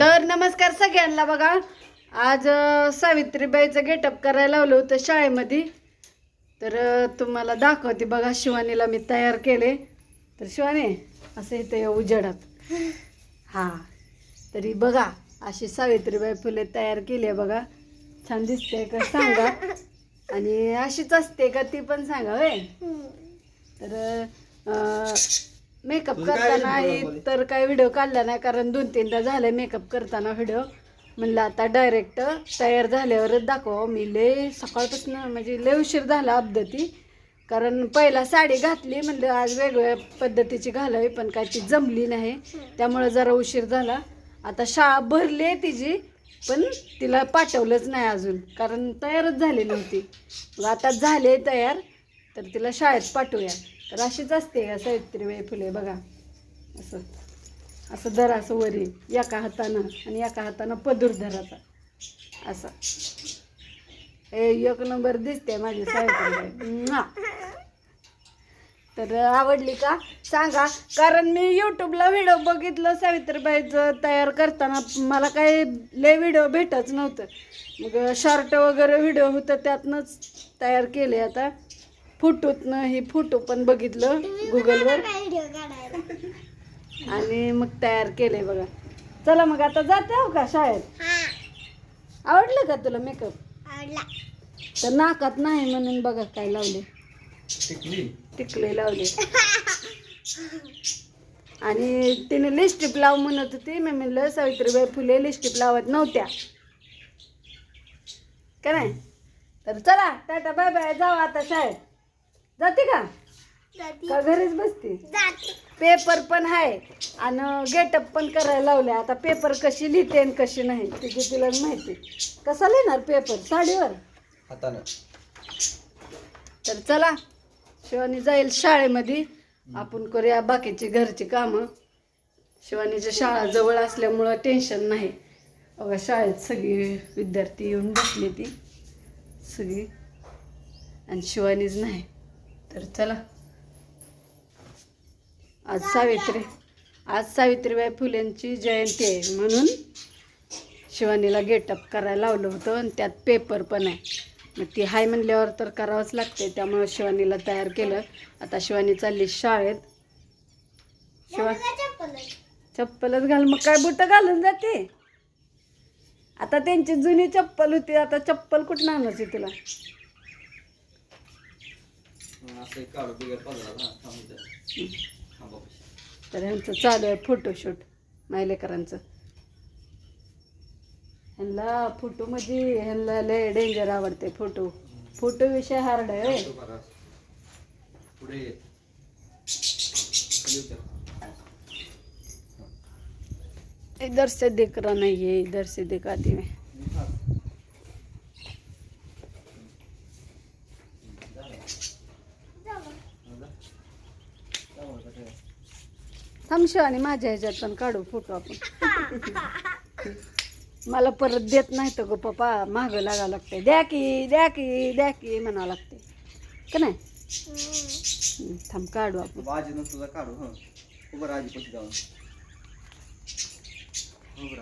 तर नमस्कार सगळ्यांना बघा. आज सावित्रीबाईचं गेटअप करायला लावलं होतं शाळेमध्ये. तर तुम्हाला दाखवते बघा शिवानीला मी तयार केले. तर शिवानी असं इथं या उजेडात. हा. तरी बघा अशी सावित्रीबाई फुले तयार केली आहे बघा. छान दिसते का सांगा. आणि अशीच असते का ती पण सांगा होय. तर मेकअप तुझं काय करताना आहे ही तर काय व्हिडिओ काढला नाही कारण दोन तीनदा झाले मेकअप करताना व्हिडिओ म्हणलं आता डायरेक्ट तयार झाल्यावरच दाखवा मी लय सकाळपासून म्हणजे लय उशीर झाला अपदती. कारण पहिला साडी घातली म्हणलं आज वेगवेगळ्या पद्धतीची घालावी पण काय ती जमली नाही. त्यामुळं जरा उशीर झाला. आता शाळा भरली आहे तिची पण तिला पाठवलंच नाही अजून कारण तयारच झाली नव्हती. मग आता झाले तयार तर तिला शाळेत पाठवूया. तर अशीच असते का सावित्रीबाई फुले बघा. असं असं धर असं वरी एका हातानं आणि एका हातानं पदूर धराचा असं. हे एक नंबर दिसते माझी सावित्रीबाई म्वा. तर आवडली का? सांगा. कारण मी यूट्यूबला व्हिडिओ बघितलं सावित्रीबाईचं तयार करताना. मला काही लय व्हिडिओ भेटच नव्हतं. मग शॉर्ट वगैरे व्हिडिओ होतं त्यातनंच तयार केले आता. फोटोतनं ही फोटो पण बघितलं गुगलवर. आणि मग तयार केले बघा. चला मग आता जाते हो का शाळेत? आवडलं का तुला मेकअप तर नाकात नाही म्हणून बघा काय लावले. टिकली. टिकले लावले. आणि तिने लिस्टिप लाव म्हणत होती. मी म्हणलं सावित्रीबाई फुले लिस्टिप लावत नव्हत्या. का नाही? तर चला टाटा बाय बाय जाऊ आता शाळेत. जाते का? का घरीच बसते? पेपर पण आहे आणि गेटअप पण करायला लावले. आता पेपर कशी लिहिते आणि कशी नाही तिची तिला माहिती. कसा लिहिणार पेपर? साडीवर? हातानं. तर चला शिवानी जाईल शाळेमध्ये. आपण करूया बाकीची घरची कामं. शिवानीच्या शाळा जवळ असल्यामुळं टेन्शन नाही. बघा शाळेत सगळी विद्यार्थी येऊन बसली ती. सगळी. आणि शिवानीच नाही. तर चला. आज सावित्री आज सावित्रीबाई फुलेंची जयंती आहे म्हणून शिवानीला गेटअप करायला लावलं होतं आणि त्यात पेपर पण आहे. मग ती हाय म्हणल्यावर तर करावंच लागते त्यामुळं शिवानीला तयार केलं. आता शिवानी चालली शाळेत. शिवा चप्पलच घाल मग काय बुट घालून जाते? आता त्यांची जुनी चप्पल होती आता चप्पल कुठं आणायची तुला असं एक काढू बिगर पंधरा ना थांब इथं. थांबा पाशी. तर ह्यांचं चालू आहे फोटोशूट मायलेकरांचं. ह्यांना फोटो म्हणजे ह्यांना लय डेंजर आवडते फोटो फोटो विषय हार्ड आहे. इधर से दिख रहा नहीं है इधर से दिखाती मैं. थांबशो आणि माझ्या ह्याच्यात पण काढू फोटो आपण. मला परत देत नाही तर गो पप्पा मागं लागावं लागते द्या की द्या की द्या की म्हणावं लागते का नाही? थांब काढू आपण. बाजीनं तुझा काढू हं. उभं राजी जाऊन. उभं